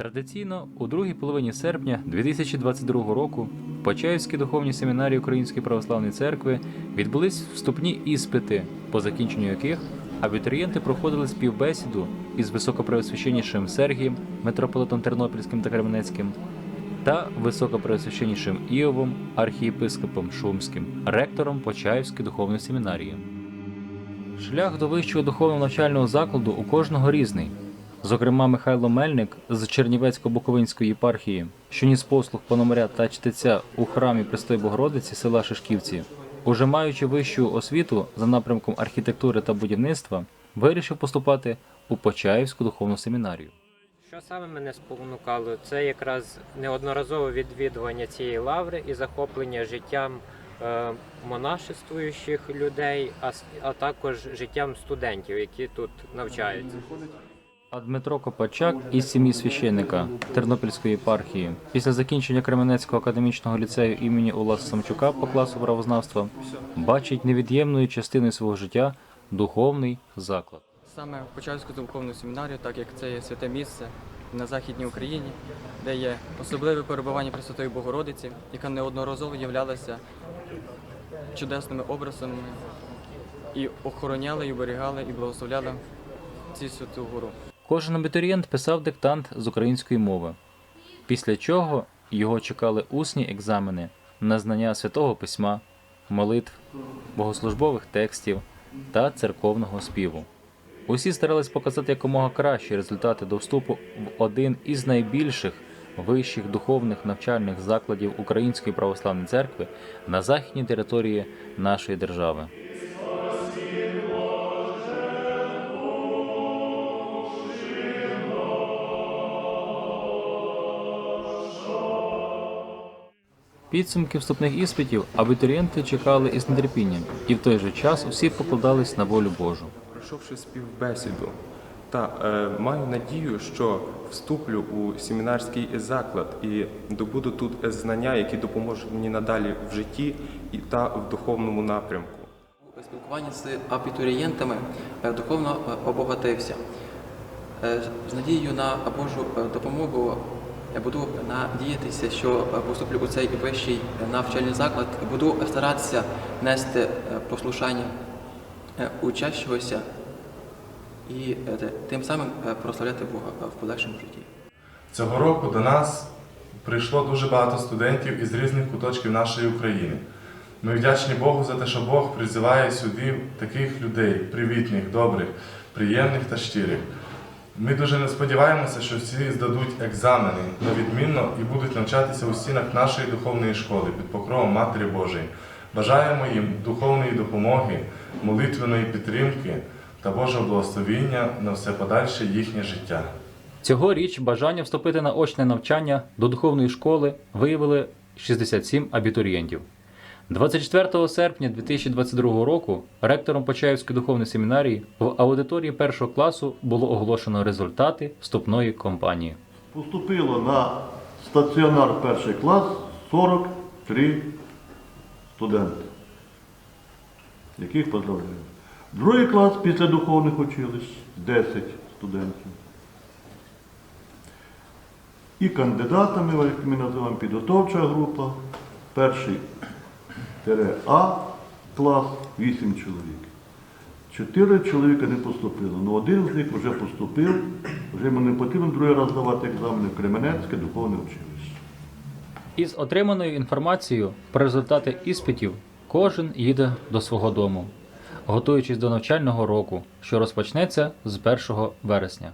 Традиційно у другій половині серпня 2022 року в Почаївській духовній семінарії Української православної церкви відбулись вступні іспити, по закінченню яких абітурієнти проходили співбесіду із високопреосвященнішим Сергієм, митрополитом Тернопільським та Кременецьким, та високопреосвященнішим Іовом, архієпископом Шумським, ректором Почаївської духовної семінарії. Шлях до вищого духовного навчального закладу у кожного різний. Зокрема, Михайло Мельник з Чернівецько-Буковинської єпархії, що ніс послуг пономаря та чтеця у храмі Престої Богородиці села Шишківці, уже маючи вищу освіту за напрямком архітектури та будівництва, вирішив поступати у Почаївську духовну семінарію. Що саме мене спонукало? Це якраз неодноразове відвідування цієї лаври і захоплення життям е, монашествуючих людей, а також життям студентів, які тут навчаються. А Дмитро Копачак із сім'ї священника Тернопільської єпархії після закінчення Кременецького академічного ліцею імені Уласа Самчука по класу правознавства бачить невід'ємною частиною свого життя духовний заклад. Саме в Почаївську духовну семінарію, так як це є святе місце на Західній Україні, де є особливе перебування Пресвятої Богородиці, яка неодноразово являлася чудесними образами і охороняла, і оберігала, і благословляла цю святу гору. Кожен абітурієнт писав диктант з української мови, після чого його чекали усні екзамени на знання святого письма, молитв, богослужбових текстів та церковного співу. Усі старались показати якомога кращі результати до вступу в один із найбільших вищих духовних навчальних закладів Української православної церкви на західній території нашої держави. Підсумки вступних іспитів абітурієнти чекали із нетерпінням, і в той же час усі покладались на волю Божу. Пройшовши співбесіду, та е, маю надію, що вступлю у семінарський заклад і добуду тут знання, які допоможуть мені надалі в житті і та в духовному напрямку. У спілкуванні з абітурієнтами е, духовно е, обогатився. Е, З надією на Божу допомогу буду надіятися, що е, поступлю у цей вищий навчальний заклад, буду старатися нести е, послушання е, учащогося і тим самим прославляти Бога в подальшому житті. Цього року до нас прийшло дуже багато студентів із різних куточків нашої України. Ми вдячні Богу за те, що Бог призиває сюди таких людей, привітних, добрих, приємних та щирих. Ми дуже не сподіваємося, що всі здадуть екзамени на відмінно і будуть навчатися у стінах нашої духовної школи під покровом Матері Божої. Бажаємо їм духовної допомоги, молитвеної підтримки та Божого благословіння на все подальше їхнє життя. Цьогоріч бажання вступити на очне навчання до духовної школи виявили 67 абітурієнтів. 24 серпня 2022 року ректором Почаївської духовної семінарії в аудиторії першого класу було оголошено результати вступної кампанії. Поступило на стаціонар перший клас 43 студенти, яких поздравляю. Другий клас після духовних училищ 10 студентів. І кандидатами, як ми називаємо підготовча група, перший А клас 8 чоловік. Чотири чоловіка не поступило, але один з них вже поступив, вже йому не потрібно другий раз давати екзамени в Кременецьке духовне училище. Із отриманою інформацією про результати іспитів кожен їде до свого дому, готуючись до навчального року, що розпочнеться з 1 вересня.